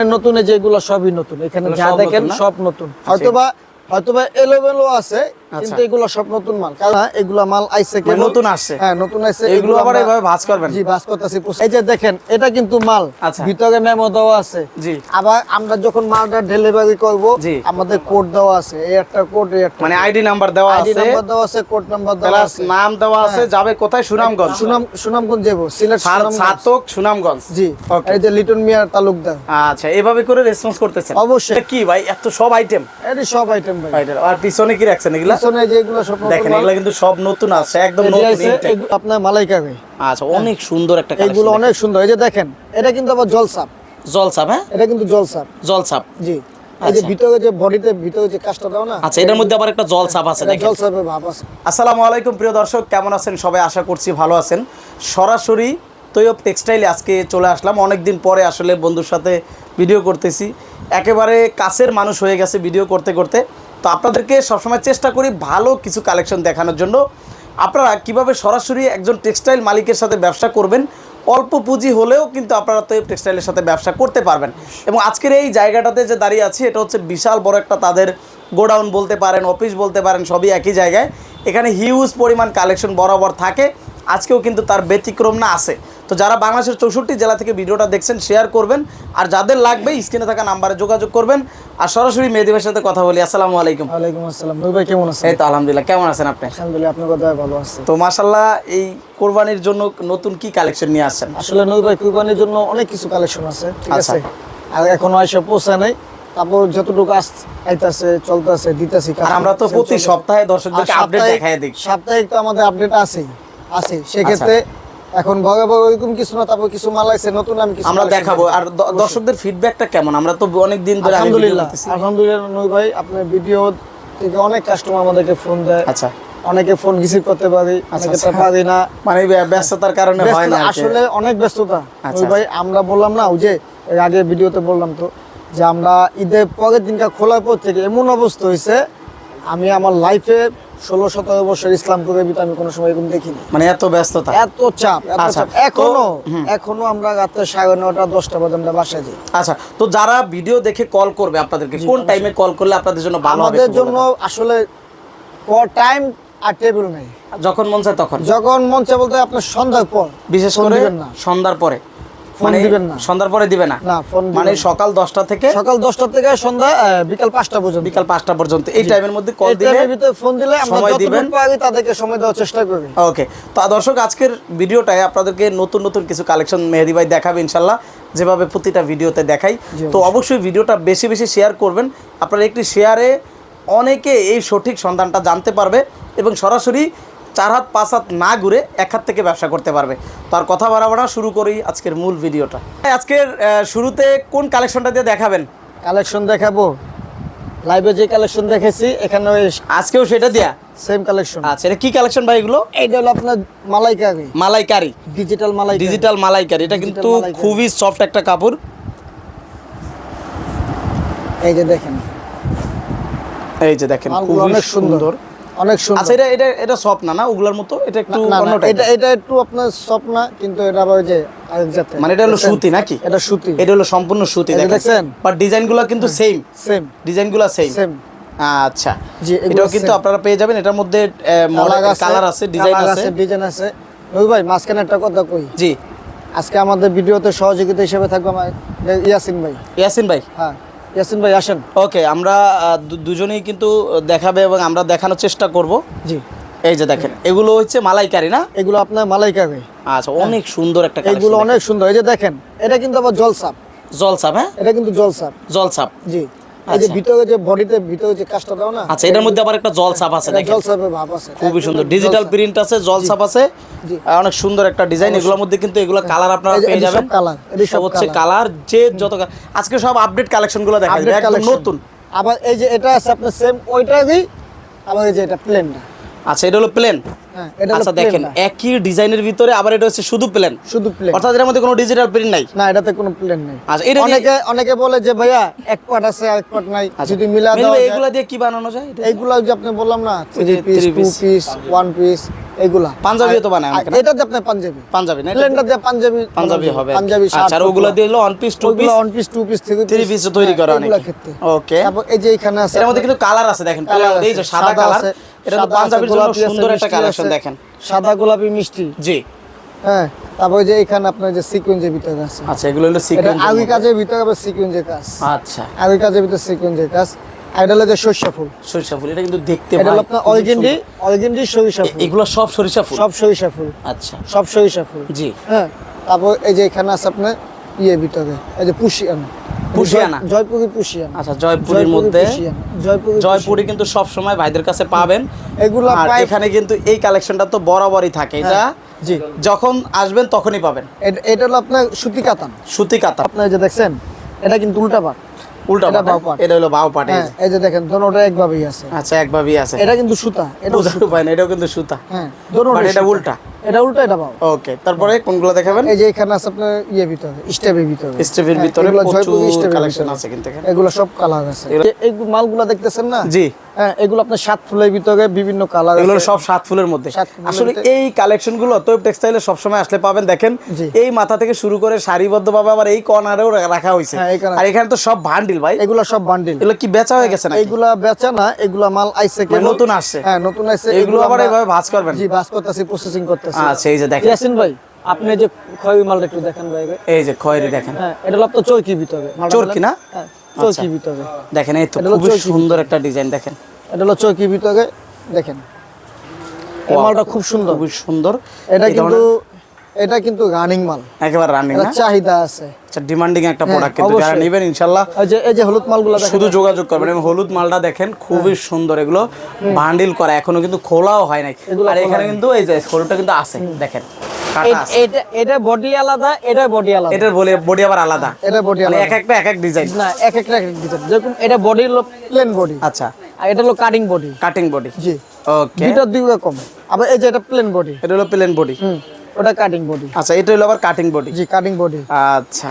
নতুন যেগুলো সবই নতুন। এখানে যা দেখেন? সব নতুন। হয়তোবা হয়তোবা এলোমেলো আছে কিন্তু আচ্ছা। এগুলো সব নতুন মাল। কারণ এগুলা মাল আইছে মানে কেবল- নতুন আসছে? হ্যাঁ নতুন আসছে এগুলো আবার এভাবে ভাঁজ করবেন? জি ভাঁজ করতেছি এই যে দেখেন এটা কিন্তু মাল। আচ্ছা। ভিতরে মেমো দেওয়া আছে। জি। আবার আমরা যখন মালটা ডেলিভারি করব আমাদের কোড দেওয়া আছে। এই একটা কোড এই একটা মানে আইডি নাম্বার দেওয়া আইডি আছে। নাম্বার দেওয়া আছে কোড নাম্বার দেওয়া আছে। নাম দেওয়া আছে যাবে কোথায়? সুনামগঞ্জ। সুনাম সুনামগঞ্জ যাব। সিলেট সার- সুনামগঞ্জ। জি. এই যে লিটন মিয়ার তালুকদার। আচ্ছা এভাবে করে রেসপন্স করতেছেন? অবশ্যই। এটা কি ভাই? এত সব আইটেম এটি সব আইটেম ভাই। আর পিছনে কি রাখছেন এগুলা? পিছনে যেগুলো সব দেখেন এগুলা কিন্তু সব নতুন আছে একদম নতুন। এগুলো আপনার মালাইকা আচ্ছা অনেক সুন্দর একটা collection অনেক সুন্দর। এই যে দেখেন এটা কিন্তু আবার জলসাপ। জলছাপ হ্যাঁ? এটা কিন্তু জলসাপ। জলছাপ জি। এই যে আচ্ছা। ভিতরে যে বডিতে ভিতরে যে কাজটা দাও না আচ্ছা এটার মধ্যে আবার একটা জলছাপ আছে দেখেন। জলসাপের ভাব আছে। আসসালামু আলাইকুম প্রিয় দর্শক কেমন আছেন? সবাই আশা করছি ভালো আছেন। সরাসরি তৈয়ব টেক্সটাইলে আজকে চলে আসলাম। অনেক দিন পরে আসলে বন্ধুর সাথে ভিডিও করতেছি। একেবারে কাছের মানুষ হয়ে গেছে ভিডিও করতে করতে। তো আপনাদেরকে সবসময় চেষ্টা করি ভালো কিছু কালেকশন দেখানোর জন্য। আপনারা কীভাবে সরাসরি একজন টেক্সটাইল মালিকের সাথে ব্যবসা করবেন, অল্প পুঁজি হলেও কিন্তু আপনারা তৈয়ব টেক্সটাইলের সাথে ব্যবসা করতে পারবেন। এবং আজকের এই জায়গাটাতে যে দাঁড়িয়ে আছি, এটা হচ্ছে বিশাল বড় একটা তাদের গোডাউন বলতে পারেন, অফিস বলতে পারেন, সবই একই জায়গায়। এখানে হিউজ পরিমাণ কালেকশন বরাবর থাকে। আজকেও কিন্তু তার ব্যতিক্রম না আছে। তো যারা বাংলাদেশের চৌষট্টি জেলা থেকে ভিডিওটা দেখছেন শেয়ার করবেন। আর যাদের লাগবে স্ক্রিনে থাকা নাম্বারে যোগাযোগ করবেন। আর সরাসরি মেহেদিবের সাথে কথা বলি। আসসালামু আলাইকুম। ওয়ালাইকুম আসসালাম। ভাই কেমন আছেন? এই তো আলহামদুলিল্লাহ। কেমন আছেন আপনি? আলহামদুলিল্লাহ আপনার কথা ভালো আছে। তো মাশাল্লাহ এই কোরবানির জন্য নতুন কি কালেকশন নিয়ে আসছেন? আসলে ভাই কুরবানির জন্য অনেক কিছু কালেকশন আছে ঠিক আচ্ছা। আছে? আর এখনও এসে পৌঁছা নাই। তারপর যতটুকু আস আইতাছে চলতেছে দিতেছি আর আমরা তো প্রতি সপ্তাহে দর্শকদেরকে আপডেট দেখায় দিই সাপ্তাহিক তো আমাদের আপডেট আছেই। আছে সেক্ষেত্রে এখন ভগে ভগে ওইরকম কিছু না তারপর কিছু মাল আছে নতুন আমি কিছু আমরা দেখাবো। আর দর্শকদের ফিডব্যাকটা কেমন? আমরা তো অনেক দিন ধরে আলহামদুলিল্লাহ আলহামদুলিল্লাহ নূর ভাই আপনার ভিডিও থেকে অনেক কাস্টমার আমাদেরকে ফোন দেয়। আচ্ছা। অনেকে ফোন রিসিভ করতে পারি অনেকে আচ্ছা। পারি না। মানে ব্যস্ততার কারণে হয় না। আসলে অনেক ব্যস্ততা। আচ্ছা। ওই ভাই আমরা বললাম না ওই যে আগে ভিডিওতে বললাম তো যে আমরা ঈদের পরের দিনটা খোলার পর থেকে এমন অবস্থা হয়েছে আমি আমার লাইফে ষোলো সতেরো বছর ইসলাম করে আমি কোনো সময় এরকম দেখিনি। মানে এত ব্যস্ততা? এত চাপ এত আচ্ছা, চাপ এখনও এখনও আমরা রাত্রে সাড়ে নটা দশটা পর্যন্ত আমরা বাসায় যাই। আচ্ছা তো যারা ভিডিও দেখে কল করবে আপনাদেরকে কোন টাইমে কল করলে আপনাদের জন্য ভালো হবে আমাদের জন্য আসলে টাইম আর টেবিল নেই। যখন মন চায় তখন? যখন মন চায় বলতে আপনার সন্ধ্যার পর। বিশেষ করে না। সন্ধ্যার পরে? ফোন মানে দিবেন না। সন্ধ্যার পরে দিবে না। না মানে সকাল দশটা থেকে সকাল দশটা থেকে সন্ধ্যা বিকাল পাঁচটা পর্যন্ত। বিকাল পাঁচটা পর্যন্ত। এই টাইমের মধ্যে কল দিলে টাইমের ভিতরে ফোন দিলে আমরা দিবেন। পারি তাদেরকে সময় দেওয়ার চেষ্টা করি। ওকে তো দর্শক আজকের ভিডিওটায় আপনাদেরকে নতুন নতুন কিছু কালেকশন মেহেদি ভাই দেখাবে ইনশাল্লাহ। যেভাবে প্রতিটা ভিডিওতে দেখাই। তো অবশ্যই। ভিডিওটা বেশি বেশি শেয়ার করবেন। আপনারা একটি শেয়ারে অনেকে এই সঠিক সন্ধানটা জানতে পারবে এবং সরাসরি চার হাত পাঁচ হাত না ঘুরে এক হাত থেকে ব্যবসা করতে পারবে। তো আর কথা বাড়াবো না শুরু করি আজকের মূল ভিডিওটা। আজকের শুরুতে কোন কালেকশনটা দিয়ে দেখাবেন? কালেকশন দেখাবো। লাইভে যে কালেকশন দেখেছি এখানে আজকেও সেটা দিয়া? সেম কালেকশন আচ্ছা এটা কি কালেকশন ভাই এগুলো? এইটা হলো আপনার মালাইকারি। মালাইকারি। ডিজিটাল মালাই ডিজিটাল মালাইকারি। এটা কিন্তু খুবই সফট একটা কাপড়। এই যে দেখেন। এই যে দেখেন খুবই অনেক সুন্দর। আচ্ছা এটা এটা এটা সফট না না? ওগুলার মতো? এটা একটু অন্য এটা এটা একটু আপনার কিন্তু এটা আবার যে আরেক জাতের। মানে এটা হলো সুতি নাকি? এটা সুতি। এটা হলো সম্পূর্ণ সুতি দেখেন। বাট ডিজাইনগুলো কিন্তু সেম সেম ডিজাইনগুলো সেম সেম আচ্ছা। জি, এটাও কিন্তু আপনারা পেয়ে যাবেন। এটার মধ্যে কালার আছে ডিজাইন আছে ডিজাইন আছে। নবী ভাই মাঝখানে একটা কথা কই? জি। আজকে আমাদের ভিডিওতে সহযোগিতা হিসেবে থাকবে আমার ইয়াসিন ভাই। ইয়াসিন ভাই? হ্যাঁ। ইয়াসিন ভাই আসেন। ওকে আমরা দুজনেই কিন্তু দেখাবে এবং আমরা দেখানোর চেষ্টা করব। জি। এই যে দেখেন এগুলো হচ্ছে মালাইকারি না? এগুলো আপনার মালাইকারি। আচ্ছা অনেক সুন্দর একটা হ্যাঁ। এগুলো অনেক সুন্দর। এই যে দেখেন এটা কিন্তু আবার জলসাপ। জলসাপ হ্যাঁ? এটা কিন্তু জলসাপ। জলসাপ। জি। এই যে আচ্ছা। ভিতরে যে বডিতে ভিতরে যে কাজটা দাও না আচ্ছা এটার মধ্যে আবার একটা জলছাপ আছে এটা দেখেন। জলসাপের ভাব আছে। খুবই সুন্দর। ডিজিটাল প্রিন্ট আছে জলছাপ আছে। আর অনেক সুন্দর একটা ডিজাইন এগুলোর মধ্যে কিন্তু এগুলো কালার আপনারা এই যে- পেয়ে যাবেন। colour, সব সব হচ্ছে কালার যে যত আজকে সব আপডেট দেখা যাবে একদম নতুন। আবার এই যে এটা আছে আপনার সেম ওইটারই আবার এই যে এটা প্লেনটা আচ্ছা এটা হলো প্লেন হ্যাঁ আচ্ছা দেখেন একই ডিজাইনের ভিতরে আবার এটা হচ্ছে শুধু প্লেন শুধু প্লেন অর্থাৎ এর মধ্যে কোনো ডিজিটাল প্রিন্ট নাই? না এটাতে কোনো প্লেন নেই। আচ্ছা এটা অনেকে অনেকে বলে যে ভাইয়া এক পার্ট আছে এক পার্ট নাই আচ্ছা, যদি মিলা দাও এগুলা দিয়ে কি বানানো যায়? এটা? যে আপনি বললাম না three piece two piece one piece এগুলা। পাঞ্জাবিও তো বানায় অনেকে এটা দিয়ে পাঞ্জাবি। পাঞ্জাবি না? প্লেনটা দিয়ে পাঞ্জাবি পাঞ্জাবি হবে পাঞ্জাবি আচ্ছা আর ওগুলো দিয়ে piece two piece one piece two piece থেকে থ্রি পিস তৈরি করা অনেক। ওকে তারপর এই যে এখানে আছে এর মধ্যে কিন্তু কালার আছে দেখেন এই যে সাদা কালার এটা তো পাঞ্জাবির জন্য সুন্দর একটা কালেকশন দেখেন। সাদা গোলাপি মিষ্টি। জি। হ্যাঁ তারপর যে এখানে আপনার যে সিকোয়েন্সের ভিতরে আছে। আচ্ছা এগুলো হলো সিকোয়েন্স আগে কাজের ভিতরে আবার সিকোয়েন্সের কাজ। আচ্ছা। আগে কাজের ভিতরে সিকোয়েন্সের কাজ। এটা হলো যে সরিষা ফুল। সরিষা ফুল এটা কিন্তু দেখতে এটা হলো আপনার খুবই অর্গেন্ডি সরিষা ফুল। এগুলো সব সরিষা ফুল? সব সরিষা ফুল। আচ্ছা। সব সরিষা ফুল। জি। হ্যাঁ তারপর এই যে এখানে আছে আপনার ইয়ে ভিতরে এই যে পুষিয়ান পুষিয়ানা? জয়পুরি পুষিয়ান আচ্ছা জয়পুরির মধ্যে জয়পুরি জয়পুরি কিন্তু সব সময় ভাইদের কাছে পাবেন। এগুলো আর এখানে কিন্তু এই কালেকশনটা তো বরাবরই থাকে। এটা জি। যখন আসবেন তখনই পাবেন। এটা- হলো আপনার সুতি কাতান। সুতি কাতা আপনি যে দেখছেন এটা কিন্তু উল্টা পাট। উল্টা এটা পাট, বাউ পাট। এটা হলো বাউ পাট এই যে। দেখেন দোনোটা একভাবেই আছে। আচ্ছা একভাবেই আছে। এটা কিন্তু সুতা এটা বুঝতে পারেন এটাও কিন্তু সুতা। হ্যাঁ But এটা উল্টা? এটা উল্টা এটা ওকে তারপরে কোনগুলো দেখাবেন? এই যে এখানে আছে আপনার ইয়ে ভিতরে স্টেপের ভিতরে। স্টেপের হ্যাঁ, ভিতরে প্রচুর কালেকশন আছে কিন্তু এগুলো সব কালার আছে। এই মালগুলো দেখতেছেন না? জি। হ্যাঁ এগুলো আপনার সাত ফুলের ভিতরে বিভিন্ন কালার এগুলো সব সাত ফুলের মধ্যে। আসলে এই কালেকশনগুলো তো টেক্সটাইলে সবসময় আসলে পাবেন। দেখেন এই মাথা থেকে শুরু করে সারিবদ্ধ ভাবে আবার এই কর্নারেও রাখা হয়েছে। হ্যাঁ, আর এখানে তো সব ভান্ডিল ভাই। এগুলো সব বান্ডিল এগুলো কি বেচা হয়ে গেছে না এগুলা বেচা না এগুলা মাল আইছে মানে নতুন আসছে? হ্যাঁ নতুন আইছে এগুলো আবার এইভাবে ভাঁজ করবেন? জি বাস করতেছি প্রসেসিং করতেছি। আচ্ছা এই যে দেখেন। ইয়াসিন ভাই আপনি যে খয়রি মালটা একটু দেখেন ভাই। এই যে খয়েরি দেখেন। হ্যাঁ এটা হলো আপনার চৌকি ভিতরে। চরকি না? হ্যাঁ। চৌকি ভিতরে। দেখেন এই তো চৌকি। সুন্দর একটা ডিজাইন দেখেন। এটা হলো চৌকি ভিতরে দেখেন। এই মালটা খুব সুন্দর। খুবই সুন্দর। এটা কিন্তু এটা কিন্তু রানিং মাল। একেবারে রানিং না? চাহিদা আছে। আচ্ছা ডিমান্ডিং একটা হ্যাঁ, প্রোডাক্ট কিন্তু যারা নেবেন ইনশাল্লাহ এই যে এই যে হলুদ মালগুলো দেখেন। শুধু যোগাযোগ করবেন। এবং হলুদ মালটা দেখেন খুবই সুন্দর। এগুলো বান্ডিল করা। এখনও কিন্তু খোলাও হয় নাই। আর এখানে কিন্তু এই যে খোলটা কিন্তু আছে দেখেন। এটা বডি আলাদা এটা বডি আলাদা। এটার বলে বডি আবার আলাদা। এটা বডি মানে আলাদা। এক একটা এক এক ডিজাইন না এক একটা এক এক ডিজাইন যেরকম এটা বডি হলো প্লেন বডি আচ্ছা। আর এটা হলো কাটিং বডি কাটিং বডি জি। ওকে দুইটা দুই রকম। আবার এই যে এটা প্লেন বডি এটা হলো প্লেন বডি হুম ওটা কাটিং বডি আচ্ছা এটা হলো আবার কাটিং বডি জি কাটিং বডি আচ্ছা।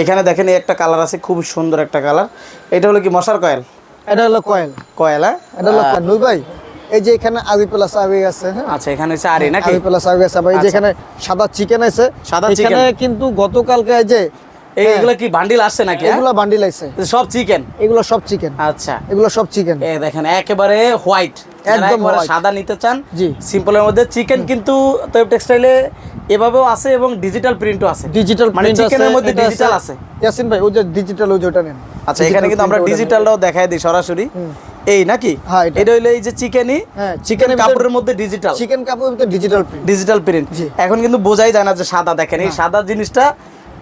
এখানে দেখেন এই একটা কালার আছে খুব সুন্দর একটা কালার এটা হলো কি মশার কয়েল? এটা হলো কয়েল। কয়েল হ্যাঁ? এটা হলো কয়েল। নই ভাই? এই যে এখানে প্লাস আছে হ্যাঁ? আচ্ছা এখানে হচ্ছে আরি নাকি? প্লাস আগে আছে। আবার এই যে এখানে সাদা চিকেন আছে। সাদা এখানে কিন্তু গতকালকে এই যে এই- এগুলো কি বান্ডিল আসছে নাকি হ্যাঁ? এগুলো বান্ডিল আছে। সব চিকেন এগুলো সব চিকেন আচ্ছা। এগুলো সব চিকেন এ দেখেন একেবারে হোয়াইট একদম সাদা নিতে চান জি। সিম্পলের মধ্যে চিকেন কিন্তু তৈব টেক্সটাইলে এভাবেও আছে এবং ডিজিটাল প্রিন্টও আছে। ডিজিটাল মানে চিকেনের মধ্যে ডিজিটাল আছে। ইয়াসিন ভাই ওই যে ডিজিটাল ওই যে ওটা নেন। আচ্ছা এখানে কিন্তু আমরা ডিজিটালটাও দেখাই দিই সরাসরি। এই নাকি? হ্যাঁ, এটা। হইল এই যে চিকেনই হ্যাঁ, চিকেন কাপড়ের মধ্যে ডিজিটাল চিকেন কাপড় ভিতরে ডিজিটাল প্রিন্ট ডিজিটাল প্রিন্ট এখন কিন্তু বোঝাই যায় না যে সাদা দেখেন এই সাদা জিনিসটা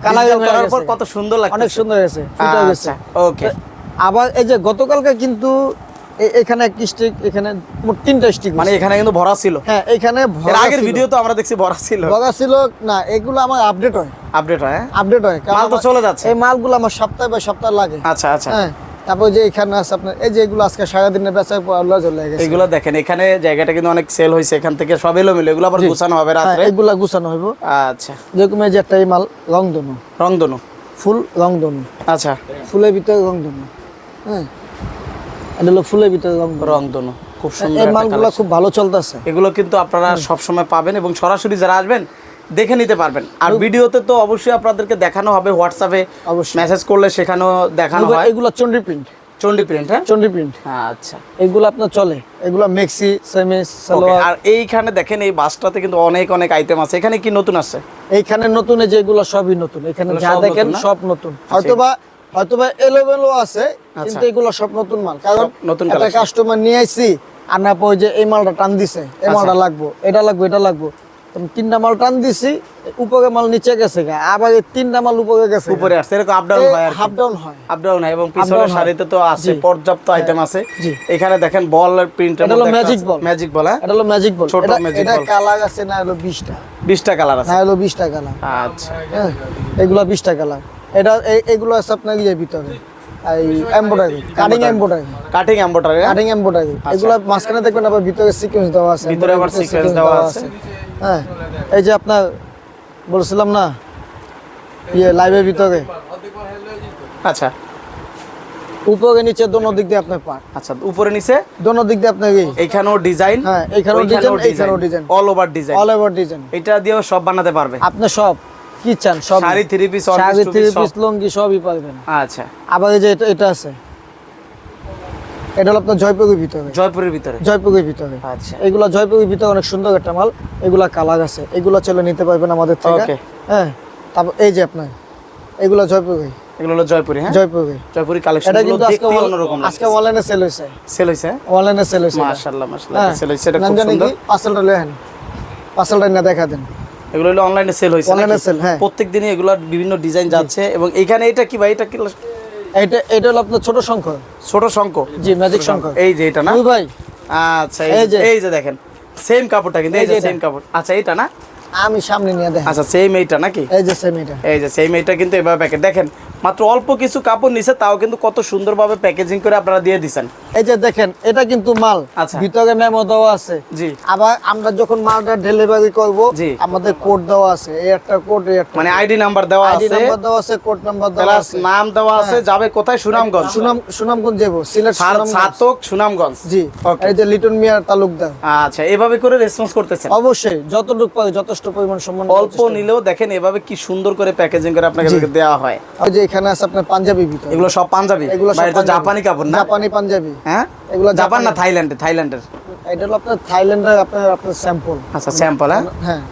কালার করার পর কত সুন্দর লাগছে অনেক সুন্দর হয়েছে গেছে আচ্ছা ওকে আবার এই যে গতকালকে কিন্তু এখানে একটি স্টিক এখানে মোট তিনটা স্টিক মানে এখানে কিন্তু ভরা ছিল। হ্যাঁ এখানে এর আগের ভিডিও তো আমরা দেখছি ভরা ছিল। ভরা ছিল না এগুলো আমার আপডেট হয়। আপডেট হয় হ্যাঁ? আপডেট হয় মাল তো চলে যাচ্ছে। এই মালগুলো আমার সপ্তাহে বা সপ্তাহ লাগে। আচ্ছা আচ্ছা। হ্যাঁ। তারপর যে এখানে আছে আপনার এই যে এগুলো আজকে সারাদিনে পর আল্লাহ চলে গেছে। এগুলো দেখেন এখানে জায়গাটা কিন্তু অনেক সেল হয়েছে এখান থেকে সব এলোমেলো এগুলো আবার গুছানো হবে হ্যাঁ, রাত্রে? এগুলা গুছানো হইব। আচ্ছা। যেরকম এই যে একটা মাল রংধনু। রংধনু? ফুল রংধনু। আচ্ছা। ফুলের ভিতরে রংধনু। হ্যাঁ। এটা হলো ফুলের ভিতরে রংধনু। রংধনু খুব সুন্দর এই মালগুলো খুব ভালো চলতেছে। এগুলো কিন্তু আপনারা সব সময় পাবেন এবং সরাসরি যারা আসবেন দেখে নিতে পারবেন। আর ভিডিওতে তো অবশ্যই আপনাদেরকে দেখানো হবে হোয়াটসঅ্যাপে অবশ্যই। মেসেজ করলে সেখানেও দেখানো হয়। এগুলো চন্ডি প্রিন্ট চন্ডি প্রিন্ট হ্যাঁ? চন্ডি প্রিন্ট আচ্ছা। এগুলো আপনার চলে। এগুলো মেক্সি সেমিস Okay, সালোয়ার আর এইখানে দেখেন এই বাসটাতে কিন্তু অনেক অনেক আইটেম আছে। এখানে কি নতুন আছে? এইখানে নতুন যে এগুলো সবই নতুন। এখানে যা দেখেন সব নতুন। হয়তোবা হয়তোবা এলোমেলো আছে কিন্তু এগুলো সব নতুন মাল। কারণ নতুন একটা কাস্টমার নিয়ে আইছি আর না পরে যে এই মালটা টান দিছে এই মালটা লাগবো এটা লাগবো এটা লাগবো। তিনটা মাল টান দিছি উপরে মাল নিচে গেছে আবার তিনটা মাল উপরে গেছে উপরে আসছে এরকম আপ ডাউন হয় আর হাফ ডাউন হয়। আপ ডাউন হয় এবং পিছনের হয়। শাড়িতে তো আছে হ্যাঁ, পর্যাপ্ত আইটেম আছে। এখানে দেখেন বল প্রিন্ট এটা হলো magic ball। ম্যাজিক বল হ্যাঁ? এটা হলো ম্যাজিক বল ছোট এটা magic এটা কালার আছে না হলো বিশটা। বিশটা কালার আছে। না হলো বিশটা কালার আচ্ছা। হ্যাঁ এগুলো বিশটা কালার এটা এগুলো আছে আপনার ইয়ে ভিতরে। এই embroidery cutting embroidery cutting embroidery cutting embroidery এগুলো মাঝখানে দেখবেন আবার ভিতরে সিকোয়েন্স দেওয়া আছে। ভিতরে আবার sequence দেওয়া আছে। হ্যাঁ এই যে আপনার বলছিলাম না ইয়ে লাইভের ভিতরে। আচ্ছা। উপরে নিচে দোনো দিক দিয়ে আপনার পার আচ্ছা উপরে নিচে? দোনো দিক দিয়ে আপনার এইখানেও ডিজাইন হ্যাঁ, এইখানেও design, এইখানেও design। All over design all over design এটা দিয়েও সব বানাতে পারবে? আপনি সব কি চান সব sari three piece sari three piece lungi সবই পাবেন। আচ্ছা। আবার এই যে এটা এটা আছে। এটা হলো আপনার জয়পুরের ভিতরে। জয়পুরের ভিতরে? জয়পুরের ভিতরে। আচ্ছা। এগুলা জয়পুরের ভিতরে অনেক সুন্দর একটা মাল। এগুলা কালার আছে। এগুলা চলে নিতে পারবেন আমাদের থেকে. হ্যাঁ। তারপর এই যে আপনার এগুলা জয়পুরে এগুলো হলো জয়পুরি হ্যাঁ? জয়পুরে জয়পুরি কালেকশন এটা কিন্তু আজকে অন্যরকম আজকে অনলাইনে সেল হয়েছে। সেল হইছে অনলাইনে সেল হয়েছে মাশাআল্লাহ মাশাআল্লাহ সেল হইছে এটা খুব সুন্দর। পার্সেলটা লেহেন পার্সেলটা না দেখা দেন। এগুলো হলো অনলাইনে সেল হইছে এ নাকি? sell, হ্যাঁ। প্রত্যেক দিনই এগুলোর বিভিন্ন ডিজাইন যাচ্ছে এবং এখানে এটা কি ভাই? এটা কি এটা এটা হলো আপনার ছোট শঙ্খ ছোট শঙ্খ জি ম্যাজিক শঙ্খ এই যে এটা না? ভাই। আচ্ছা এই যে। এই যে দেখেন সেম কাপড়টা কিন্তু এই যে সেম কাপড়। আচ্ছা এটা না? আমি সামনে নিয়ে দেখেন। আচ্ছা সেম এইটা নাকি? এই যে সেম এইটা। এই যে সেম এইটা কিন্তু এভাবে দেখেন মাত্র অল্প কিছু কাপড় নিছে তাও কিন্তু কত সুন্দরভাবে প্যাকেজিং করে আপনারা দিয়ে দিছেন। এই যে দেখেন এটা কিন্তু মাল। আচ্ছা। ভিতরে মেমো দেওয়া আছে। জি। আবার আমরা যখন মালটা ডেলিভারি করব জি। আমাদের কোড দেওয়া আছে। এই একটা কোড এই একটা মানে আইডি নাম্বার দেওয়া আছে। আইডি নাম্বার দেওয়া আছে কোড নাম্বার দেওয়া প্লাস আছে। নাম দেওয়া আছে যাবে কোথায়? সুনামগঞ্জ। সুনাম সুনামগঞ্জ যাব। সিলেট সার- সুনামগঞ্জ। জি। Okay. এই যে লিটন মিয়ার তালুকদার। আচ্ছা এভাবে করে রেসপন্স করতেছেন? অবশ্যই যতটুকু পাই যথেষ্ট পরিমাণ সম্মান অল্প নিলেও দেখেন এভাবে কি সুন্দর করে প্যাকেজিং করে আপনাকে দেওয়া হয়। ওই যে এখানে আছে আপনার পাঞ্জাবি ভিতর। এগুলো সব পাঞ্জাবি? এগুলো এটা জাপানি কাপড় না? জাপানি পাঞ্জাবি। হ্যাঁ? এগুলো জাপান না থাইল্যান্ডে থাইল্যান্ডের এটা হলো আপনার থাইল্যান্ডের আপনার আপনার স্যাম্পল আচ্ছা স্যাম্পল হ্যাঁ? হ্যাঁ।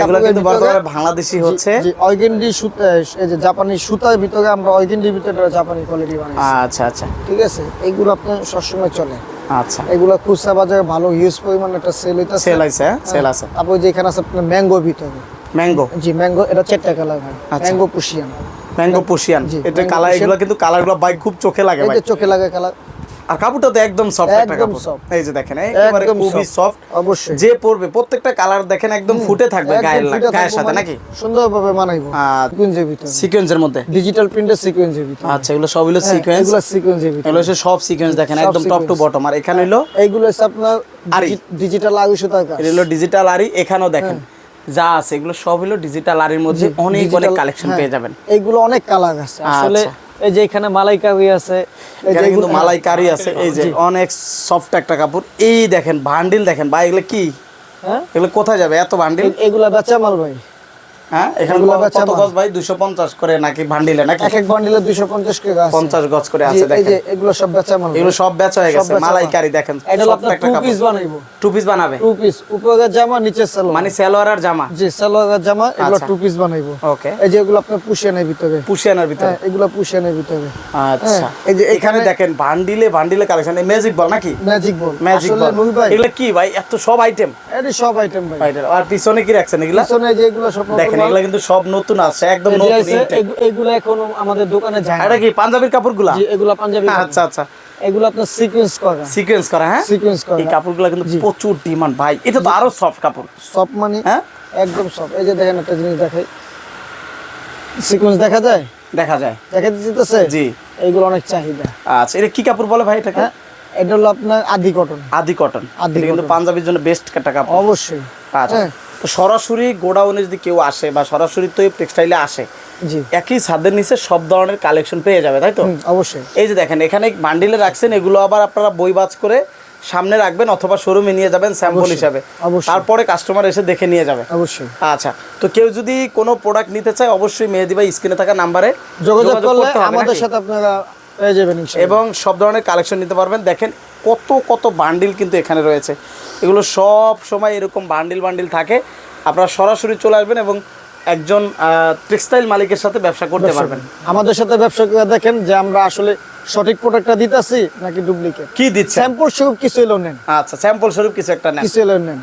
এগুলো বাংলাদেশি হচ্ছে। জি অর্গেন্ডি সুতা এই যে জাপানি সুতার ভিতরে আমরা অর্গেন্ডির ভিতরে জাপানি কোয়ালিটি বানাই আচ্ছা আচ্ছা। ঠিক আছে? এইগুলো আপনার সবসময় চলে। আচ্ছা। এগুলো খুচরা বাজারে ভালো হিউজ পরিমাণ একটা সেল হইতাছে। সেল আছে হ্যাঁ? সেল আছে। তারপর যে এখানে আছে আপনার ম্যাঙ্গো ভিতরে। ম্যাঙ্গো জি ম্যাঙ্গো এটা চারটা কালার হয়। আচ্ছা। ম্যাঙ্গো পুশিয়ান ম্যাঙ্গো পুশিয়ান এটা কালার এগুলো কিন্তু কালারগুলো বাই খুব চোখে লাগে ভাই। চোখে লাগে কালার আর কাপড়টা তো একদম সফট একটা একদম কাপড়। এই যে দেখেন একেবারে খুবই সফট অবশ্যই। যে পরবে প্রত্যেকটা কালার দেখেন একদম ফুটে থাকবে গায়ের গায়ের সাথে মানে নাকি? সুন্দরভাবে মানাইবো। সিকোয়েন্সের ভিতরে। সিকোয়েন্সের মধ্যে। ডিজিটাল প্রিন্টের সিকোয়েন্সের ভিতরে। আচ্ছা এগুলো সব হলো হ্যাঁ, সিকোয়েন্স এগুলো সিকোয়েন্সের ভিতরে। এগুলো সব সিকোয়েন্স দেখেন একদম টপ টু। বটম আর এখানে হলো এইগুলো হচ্ছে আপনার। ডিজিটাল টাকা এটা হলো ডিজিটাল আরি এখানেও দেখেন। যা আছে এগুলো সব হলো ডিজিটাল আরির মধ্যে। অনেক অনেক কালেকশন হ্যাঁ, পেয়ে যাবেন। এইগুলো অনেক কালার আছে। আসলে আচ্ছা। এই যে এখানে মালাইকারি আছে এই যে এখানে কিন্তু মালাইকারি আছে এই যে অনেক সফট একটা কাপড়। এই দেখেন বান্ডিল দেখেন ভাই এগুলো কি? হ্যাঁ? এগুলো কোথায় যাবে? এত বান্ডিল এগুলো বাচ্চা বেচা মাল ভাই। হ্যাঁ? এখানে কত- বেচা কত মাল। গজ ভাই? দুশো পঞ্চাশ করে নাকি বান্ডিলে নাকি? এক এক বান্ডিলে দুইশো পঞ্চাশ আছে। পঞ্চাশ গজ করে জি, আছে এই যে এগুলো সব বেচা মাল। এগুলো সব বেচা হয়ে গেছে মালাইকারি দেখেন। এটা হলো soft আপনার একটা টু পিস বানাইবো। টু পিস বানাবে? টু পিস উপরে জামা নিচে সালোয়ার। মানে সালোয়ার আর জামা? জি সালোয়ার জামা এগুলো আচ্ছা। Two piece বানাইবো। ওকে এই যে এগুলো আপনার পুষিয়ানের ভিতরে। পুশিয়ানার ভিতরে? এগুলো পুষিয়ানের ভিতরে। আচ্ছা। হ্যাঁ, এই যে এখানে দেখেন বান্ডিলে বান্ডিলে কালেকশন ম্যাজিক বল নাকি? ম্যাজিক বল ম্যাজিক বল ভাই। এগুলো কি ভাই? এত সব আইটেম এটি সব আইটেম ভাই। আর পিছনে কি রাখছেন এগুলা? পিছনে যে এগুলো সব নতুন দেখেন এগুলা কিন্তু সব নতুন আছে একদম নতুন আছে, intake। এগু- এগুলো এখনও আমাদের দোকানে যায় এটা কি পাঞ্জাবির কাপড়গুলা? জি পাঞ্জাবি আচ্ছা আচ্ছা। এগুলো আপনার সিকোয়েন্স করা। সিকোয়েন্স করা হ্যাঁ? সিকোয়েন্স করা। এই কাপড়গুলো কিন্তু প্রচুর ডিমান্ড ভাই। এটা তো আরও সফট কাপড়। সব মানে হ্যাঁ? একদম সব এই যে দেখেন একটা জিনিস দেখাই। সিকোয়েন্স দেখা যায়? দেখা যায়। দেখা দিতেছে? জি। এইগুলো অনেক চাহিদা। আচ্ছা এটা কি কাপড় বলে ভাই এটাকে? হ্যাঁ এটা হলো আপনার আদি কটন আদি কটন আদি কিন্তু। পাঞ্জাবির জন্য বেস্ট একটা কাপড়। অবশ্যই। আচ্ছা। হ্যাঁ। তো সরাসরি গোডাউনে যদি কেউ আসে বা সরাসরি তো টেক্সটাইলে আসে জি। একই ছাদের নিচে সব ধরনের কালেকশন পেয়ে যাবে তাই তো? অবশ্যই। এই যে দেখেন এখানে বান্ডিলে রাখছেন এগুলো আবার আপনারা বই বাজ করে সামনে রাখবেন অথবা শোরুমে নিয়ে যাবেন স্যাম্পল হিসাবে। তারপরে কাস্টমার এসে দেখে নিয়ে যাবে। অবশ্যই। আচ্ছা তো কেউ যদি কোনো প্রোডাক্ট নিতে চায় অবশ্যই মেহেদি ভাই স্ক্রিনে থাকা নাম্বারে যোগাযোগ করলে আমাদের সাথে আপনারা পেয়ে যাবেন এবং সব ধরনের কালেকশন নিতে পারবেন। দেখেন কত কত বান্ডিল কিন্তু এখানে রয়েছে। এগুলো সব সময় এরকম বান্ডিল বান্ডিল থাকে। আপনারা সরাসরি চলে আসবেন এবং একজন টেক্সটাইল মালিকের সাথে ব্যবসা করতে পারবেন। আমাদের সাথে ব্যবসা করে দেখেন যে আমরা আসলে সঠিক প্রোডাক্টটা দিতেছি নাকি ডুপ্লিকেট কি দিচ্ছে স্যাম্পল স্বরূপ কিছু এলো নেন। আচ্ছা স্যাম্পল স্বরূপ কিছু একটা নেন। কিছু এলো নেন।